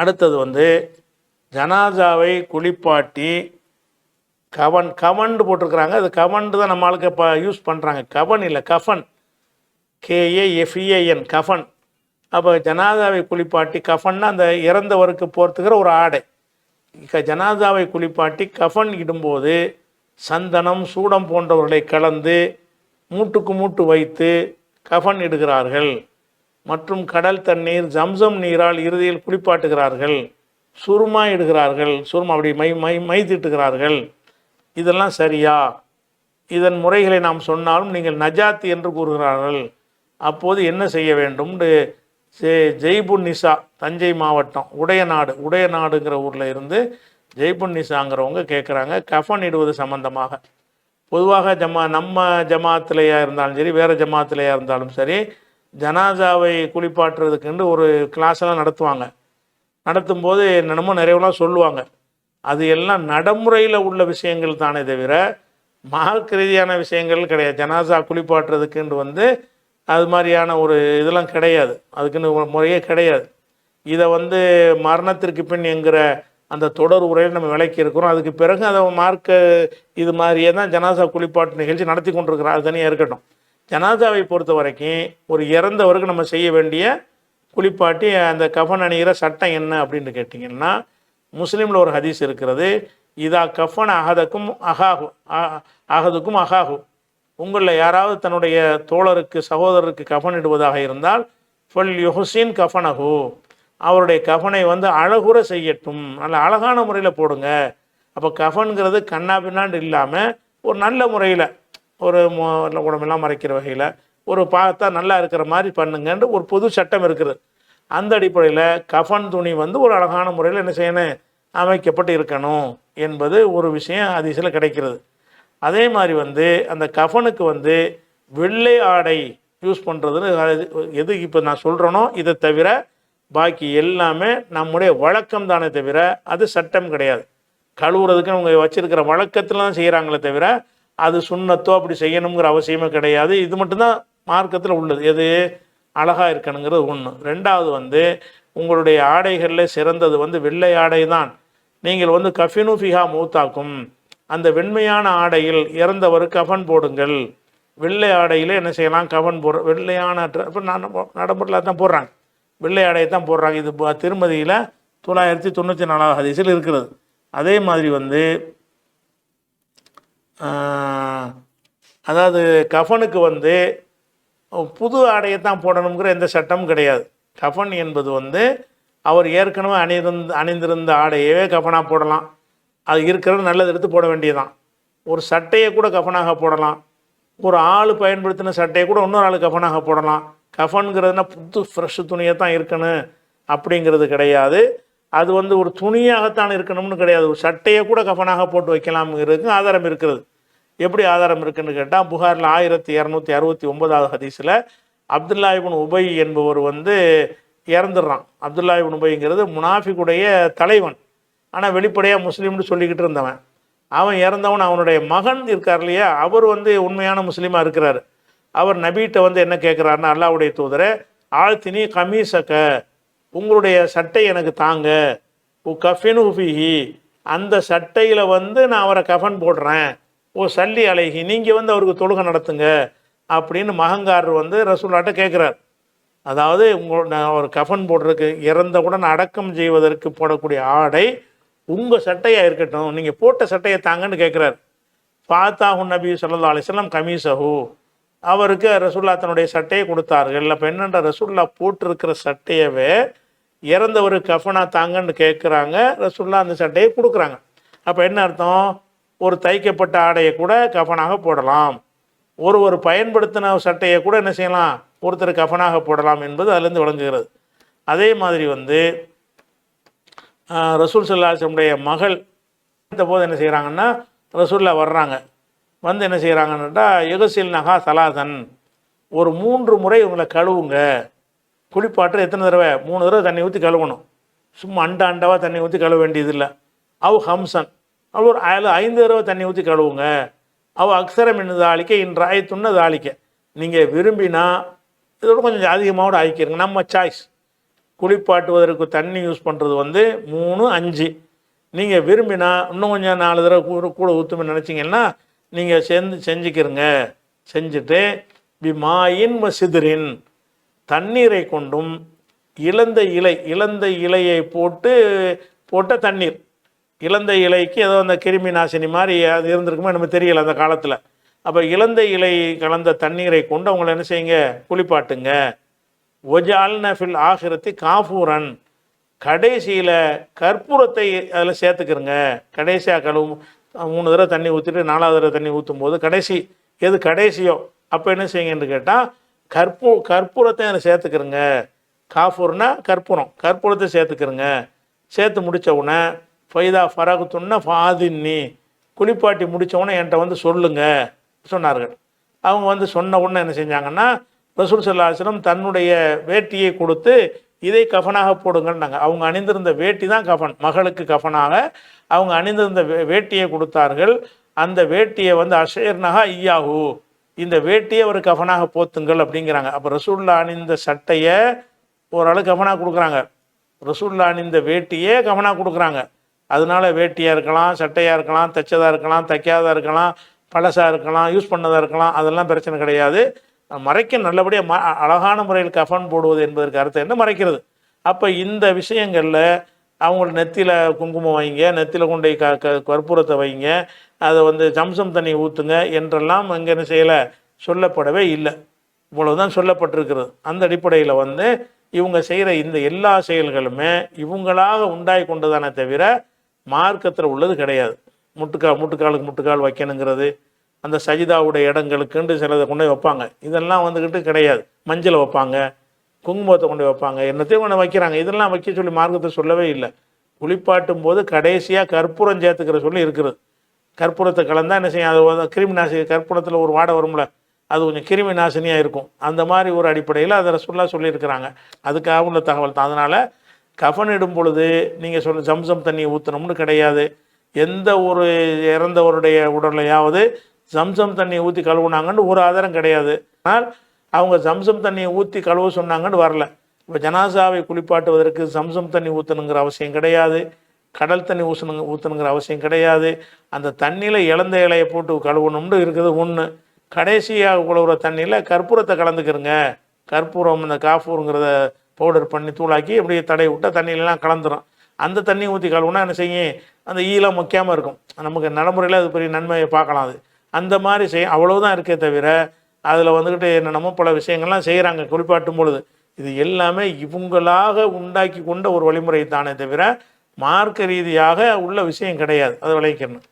அடுத்தது வந்து ஜனாசாவை குளிப்பாட்டி கவன் கவன்டு போட்டிருக்கிறாங்க. அது கவன்டு தான் நம்ம ஆளுக்கு இப்போ யூஸ் பண்ணுறாங்க கவன் இல்லை கஃபன். கேஏஎஃப்இஏஎன் கஃபன். அப்போ ஜனாதாவை குளிப்பாட்டி கஃபன்னா அந்த இறந்தவருக்கு போர்த்துக்கிற ஒரு ஆடை. ஜனாதாவை குளிப்பாட்டி கஃபன் இடும்போது சந்தனம் சூடம் போன்றவர்களை கலந்து மூட்டுக்கு மூட்டு வைத்து கஃபன் இடுகிறார்கள். மற்றும் கடல் தண்ணீர் ஜம்சம் நீரால் இறுதியில் குளிப்பாட்டுகிறார்கள். சுருமா இடுகிறார்கள். சுருமா அப்படி மை மை மை திட்டுகிறார்கள். இதெல்லாம் சரியா? இதன் முறைகளை நாம் சொன்னாலும் நீங்கள் நஜாத் என்று கூறுகிறார்கள். அப்போது என்ன செய்ய வேண்டும்? ஜெய்புன் நிசா தஞ்சை மாவட்டம் உடையநாடு உடையநாடுங்கிற ஊரில் இருந்து ஜெய்புன் நிசாங்கிறவங்க கேட்குறாங்க கஃபன் இடுவது சம்பந்தமாக. பொதுவாக ஜமா நம்ம ஜமாத்திலையாக இருந்தாலும் சரி வேறு ஜமாத்திலையாக இருந்தாலும் சரி ஜனாஜாவை குளிப்பாட்டுறதுக்குன்னு ஒரு கிளாஸ் எல்லாம் நடத்துவாங்க. நடத்தும்போது என்னென்னமோ நிறையலாம் சொல்லுவாங்க. அது எல்லாம் நடைமுறையில் உள்ள விஷயங்கள் தானே தவிர மார்க் ரீதியான விஷயங்கள் கிடையாது. ஜனாசா குளிப்பாட்டுறதுக்குன்னு வந்து அது மாதிரியான ஒரு இதெல்லாம் கிடையாது. அதுக்குன்னு ஒரு முறையே கிடையாது. இதை வந்து மரணத்திற்கு பின் என்கிற அந்த தொடர் உரையில் நம்ம விளக்கி இருக்கிறோம். அதுக்கு பிறகு அதை மார்க்க இது மாதிரியே தான் ஜனாசா குளிப்பாட்டு நிகழ்ச்சி நடத்தி கொண்டிருக்கிறோம் அது தனியாக இருக்கட்டும். ஜனாதாவை பொறுத்த வரைக்கும் ஒரு இறந்தவருக்கு நம்ம செய்ய வேண்டிய குளிப்பாட்டி அந்த கஃன் அணிகிற சட்டம் என்ன அப்படின்னு கேட்டிங்கன்னா முஸ்லீமில் ஒரு ஹதீஸ் இருக்கிறது இதா கஃபன் அகதக்கும் அகாகு அகதுக்கும் அகாகு உங்களில் யாராவது தன்னுடைய தோழருக்கு சகோதரருக்கு கஃன் இடுவதாக இருந்தால் ஃபல் யுஹுசின் கஃபனஹு அவருடைய கஃனை வந்து அழகுற செய்யட்டும். நல்ல அழகான முறையில் போடுங்க. அப்போ கஃபனுங்கிறது கண்ணா பின்னாண்டு இல்லாமல் ஒரு நல்ல முறையில் ஒரு உடம்பெல்லாம் மறைக்கிற வகையில் ஒரு பார்த்தா நல்லா இருக்கிற மாதிரி பண்ணுங்கன்னு ஒரு பொது சட்டம் இருக்குது. அந்த அடிப்படையில் கஃபன் துணி வந்து ஒரு அழகான முறையில் என்ன செய்யணும் அமைக்கப்பட்டு இருக்கணும் என்பது ஒரு விஷயம் அதிசயில் கிடைக்கிறது. அதே மாதிரி வந்து அந்த கஃபனுக்கு வந்து வெள்ளை ஆடை யூஸ் பண்ணுறதுன்னு எது இப்போ நான் சொல்கிறேனோ இதை தவிர பாக்கி எல்லாமே நம்முடைய வழக்கம் தானே தவிர அது சட்டம் கிடையாது. கழுவுறதுக்கு அவங்க வச்சுருக்கிற வழக்கத்தில் தான் செய்கிறாங்களே தவிர அது சுண்ணத்தோ அப்படி செய்யணுங்கிற அவசியமே கிடையாது. இது மட்டும்தான் மார்க்கத்தில் உள்ளது. எது? அழகாக இருக்கணுங்கிறது ஒன்று ரெண்டாவது வந்து உங்களுடைய ஆடைகளில் சிறந்தது வந்து வெள்ளை ஆடை தான். நீங்கள் வந்து கஃபினு ஃபிஹா மூத்தாக்கும். அந்த வெண்மையான ஆடையில் இறந்தவர் கஃபன் போடுங்கள். வெள்ளை ஆடையில் என்ன செய்யலாம்? கஃபன் போடுற வெள்ளையான இப்போ நான் நடைமுறையில் தான் போடுறாங்க. வெள்ளை ஆடையை தான் போடுறாங்க. இது திருமதியில் தொள்ளாயிரத்தி தொண்ணூற்றி நாலாவது ஹதீஸில் இருக்கிறது. அதே மாதிரி வந்து அதாவது கஃனுக்கு வந்து புது ஆடையை தான் போடணுங்கிற எந்த சட்டமும் கிடையாது. கஃன் என்பது வந்து அவர் ஏற்கனவே அணிந்திருந்த அணிந்திருந்த ஆடையவே கஃனாக போடலாம். அது இருக்கிறது நல்லது எடுத்து போட வேண்டியதுதான். ஒரு சட்டையை கூட கஃனாக போடலாம். ஒரு ஆள் பயன்படுத்தின சட்டையை கூட இன்னொரு ஆள் கஃனாக போடலாம். கஃன்கிறதுனா புது ஃப்ரெஷ் துணியை தான் இருக்கணும் அப்படிங்கிறது கிடையாது. அது வந்து ஒரு துணியாகத்தான் இருக்கணும்னு கிடையாது. ஒரு சட்டையை கூட கஃபனாக போட்டு வைக்கலாம்ங்கிறதுக்கு ஆதாரம் இருக்கிறது எப்படி ஆதாரம் இருக்குன்னு கேட்டால் புகாரில் ஆயிரத்தி இரநூத்தி அறுபத்தி ஒன்பதாவது ஹதீஸில் அப்துல்லா உபை என்பவர் வந்து இறந்துடுறான் அப்துல்லா உபைங்கிறது முனாஃபிக்குடைய தலைவன். ஆனால் வெளிப்படையாக முஸ்லீம்னு சொல்லிக்கிட்டு இருந்தவன். அவன் இறந்தவன் அவனுடைய மகன் இருக்கார் இல்லையா? அவர் வந்து உண்மையான முஸ்லீமாக இருக்கிறார். அவர் நபீட்டை வந்து என்ன கேட்குறாருன்னா அல்லாவுடைய தூதரை ஆழ்த்தினி கமீசக்க. உங்களுடைய சட்டை எனக்கு தாங்க. ஓ கஃபின் உஃபிஹி அந்த சட்டையில் வந்து நான் அவரை கஃபன் போடுறேன். ஓ சல்லி அலைகி நீங்கள் வந்து அவருக்கு தொழுகை நடத்துங்க. அப்படின்னு மகங்காரர் வந்து ரசூல்லாட்ட கேட்குறார் அதாவது உங்களோட நான் ஒரு கஃபன் போடுறதுக்கு இறந்தவுடன் அடக்கம் செய்வதற்கு போடக்கூடிய ஆடை உங்கள் சட்டையாக இருக்கட்டும். நீங்கள் போட்ட சட்டையை தாங்கன்னு கேட்குறாரு ஃபாத்தாஹு நபி சொல்லா அலிஸ்லாம் கமிசஹு கமீசஹு அவருக்கு ரசூல்லா தன்னுடைய சட்டையை கொடுத்தார்கள். அப்போ என்னென்ற ரசூல்லா போட்டிருக்கிற சட்டையவே இறந்தவர் கஃபனா தாங்கன்னு கேட்குறாங்க ரசூல்லா அந்த சட்டையை கொடுக்குறாங்க. அப்போ என்ன அர்த்தம்? ஒரு தைக்கப்பட்ட ஆடையை கூட கஃபனாக போடலாம். ஒரு ஒரு பயன்படுத்தின சட்டையை கூட என்ன செய்யலாம்? ஒருத்தர் கஃபனாக போடலாம் என்பது அதுலேருந்து விளங்குகிறது. அதே மாதிரி வந்து ரசூல் சல்லாசனுடைய மகள் போது என்ன செய்கிறாங்கன்னா ரசூல்லா வர்றாங்க. வந்து என்ன செய்கிறாங்கன்னுட்டா யுகசில் நகா சலாதன் ஒரு மூன்று முறை இவங்களை கழுவுங்க. குளிப்பாட்டு எத்தனை தடவை? மூணு தடவை தண்ணி ஊற்றி கழுவணும். சும்மா அண்டா அண்டாவாக தண்ணி ஊற்றி கழுவ வேண்டியதில்லை. அவ் ஹம்சன். அவள் ஒரு ஐ- ஐந்து தடவை தண்ணி ஊற்றி கழுவுங்க. அவ அக்ஸரம் என்ன தாளிக்க இன்று ஆயத்துன்னு தாளிக்க. நீங்கள் விரும்பினா இதோட கொஞ்சம் அதிகமாக கூட நம்ம சாய்ஸ் குளிப்பாட்டுவதற்கு தண்ணி யூஸ் பண்ணுறது வந்து மூணு அஞ்சு. நீங்கள் விரும்பினா இன்னும் கொஞ்சம் நாலு தடவை கூட கூட ஊற்றுமே நினச்சிங்கன்னா நீங்கள் செஞ்சு செஞ்சுக்கிறங்க செஞ்சுட்டு பிமாயின் சிதிரின் தண்ணீரை கொண்டும் இழந்த இலை இழந்த இலையை போட்டு போட்ட தண்ணீர். இழந்த இலைக்கு ஏதோ அந்த கிருமி நாசினி மாதிரி அது இருந்திருக்குமோ நம்ம தெரியல அந்த காலத்தில். அப்போ இழந்த இலை கலந்த தண்ணீரை கொண்டு அவங்கள என்ன செய்யுங்க? குளிப்பாட்டுங்க. ஒஜால்ன ஃபில் ஆகிரத்தி காஃபூரன் கடைசியில் கற்பூரத்தை அதில் சேர்த்துக்கிறங்க. கடைசியாக கழுவு மூணு தடவை தண்ணி ஊற்றிட்டு நாலாவது தடவை தண்ணி ஊற்றும் போது கடைசி எது கடைசியோ அப்போ என்ன செய்யுங்கன்னு கேட்டால் கற்பூ கற்பூரத்தை எனக்கு சேர்த்துக்கிறேங்க. காஃபூர்னா கற்பூரம். கற்பூரத்தை சேர்த்துக்கிறேங்க. சேர்த்து முடித்த உடனே ஃபைதா ஃபராகுத்துன்னா ஃபாதின்னி. குளிப்பாட்டி முடிச்ச உடனே என்கிட்ட வந்து சொல்லுங்க சொன்னார்கள். அவங்க வந்து சொன்ன உடனே என்ன செஞ்சாங்கன்னா ரசூல் சல்லாஹலம் தன்னுடைய வேட்டியை கொடுத்து இதை கஃனாக போடுங்கன்னாங்க. அவங்க அணிந்திருந்த வேட்டி தான் கஃன் மகளுக்கு கஃனாக. அவங்க அணிந்திருந்த வே வேட்டியை கொடுத்தார்கள். அந்த வேட்டியை வந்து அஷேர்னகா ஐயாஹூ இந்த வேட்டியை ஒரு கஃனாக போத்துங்கள் அப்படிங்கிறாங்க. அப்போ ரசூல்லா அணிந்த சட்டையை ஓரளவு கஃனாக கொடுக்குறாங்க. ரசூல்லா அணிந்த வேட்டியே கஃனாக கொடுக்குறாங்க. அதனால வேட்டியாக இருக்கலாம் சட்டையாக இருக்கலாம் தைச்சதாக இருக்கலாம் தைக்காததாக இருக்கலாம் பழசாக இருக்கலாம் யூஸ் பண்ணதாக இருக்கலாம் அதெல்லாம் பிரச்சனை கிடையாது. மறைக்க நல்லபடியாக ம அழகான முறையில் கஃன் போடுவது என்பதற்கு அர்த்தம் என்ன மறைக்கிறது? அப்போ இந்த விஷயங்களில் அவங்களோட நெத்தியில் குங்குமம் வைங்க நெத்தியில் கொண்டு போய் க க கற்பூரத்தை வைங்க அதை வந்து ஜம்சம் தண்ணி ஊற்றுங்க என்றெல்லாம் அங்கே என்ன செய்யலை? சொல்லப்படவே இல்லை. இவ்வளவுதான் சொல்லப்பட்டிருக்கிறது. அந்த அடிப்படையில் வந்து இவங்க செய்கிற இந்த எல்லா செயல்களுமே இவங்களாக உண்டாகி கொண்டதானே தவிர மார்க்கத்தில் உள்ளது கிடையாது. முட்டுக்கால் முட்டுக்காலுக்கு முட்டுக்கால் வைக்கணுங்கிறது அந்த சஜிதாவுடைய இடங்களுக்குன்ட்டு சிலதை கொண்டு வைப்பாங்க. இதெல்லாம் வந்துக்கிட்டு கிடையாது. மஞ்சள் வைப்பாங்க. குங்குமத்தை கொண்டு வைப்பாங்க. என்னத்தையும் கொண்டு வைக்கிறாங்க. இதெல்லாம் வைக்க சொல்லி மார்க்கத்தை சொல்லவே இல்லை. குளிப்பாட்டும் போது கடைசியாக கற்பூரம் சேர்த்துக்கிற சொல்லி இருக்கிறது. கற்பூரத்தை கலந்தால் என்ன செய்யும்? அது கிருமி நாசினி கற்பூரத்தில் ஒரு வாடை வரும்ல அது கொஞ்சம் கிருமி நாசினியாக இருக்கும். அந்த மாதிரி ஒரு அடிப்படையில் அதை ரசுல்லா சொல்லியிருக்கிறாங்க. அதுக்காக உள்ள தகவல் தான். அதனால் கஃன் இடும் பொழுது நீங்கள் சொல்ல ஜம்சம் தண்ணி ஊற்றணும்னு கிடையாது. எந்த ஒரு இறந்தவருடைய உடலையாவது ஜம்சம் தண்ணியை ஊற்றி கழுவுனாங்கன்னு ஒரு ஆதாரம் கிடையாது. ஆனால் அவங்க சம்சம் தண்ணியை ஊற்றி கழுவ சொன்னாங்கன்னு வரல. இப்போ ஜனாசாவை குளிப்பாட்டுவதற்கு சம்சம் தண்ணி ஊற்றணுங்கிற அவசியம் கிடையாது. கடல் தண்ணி ஊசணுங்க ஊற்றணுங்கிற அவசியம் கிடையாது. அந்த தண்ணியில் இழந்த இலையை போட்டு கழுவணும்னு இருக்குது ஒன்று கடைசியாக உழவுற தண்ணியில் கற்பூரத்தை கலந்துக்கிறங்க. கற்பூரம் இந்த காஃபூருங்கிறத பவுடர் பண்ணி தூளாக்கி அப்படியே தடை விட்டால் தண்ணியிலலாம் கலந்துரும். அந்த தண்ணி ஊற்றி கழுவுனா என்ன செய்யும்? அந்த ஈலாம் முக்கியமாக இருக்கும். நமக்கு நடைமுறையில் அது பெரிய நன்மையை பார்க்கலாம் அது. அந்த மாதிரி செய்யும் அவ்வளவுதான் இருக்கே தவிர அதில் வந்துக்கிட்டு என்னென்னமோ பல விஷயங்கள்லாம் செய்கிறாங்க குளிப்பாட்டும் பொழுது இது எல்லாமே இவங்களாக உண்டாக்கி கொண்ட ஒரு வழிமுறை தானே தவிர மார்க்க ரீதியாக உள்ள விஷயம் கிடையாது. அதை விளைவிக்கணும்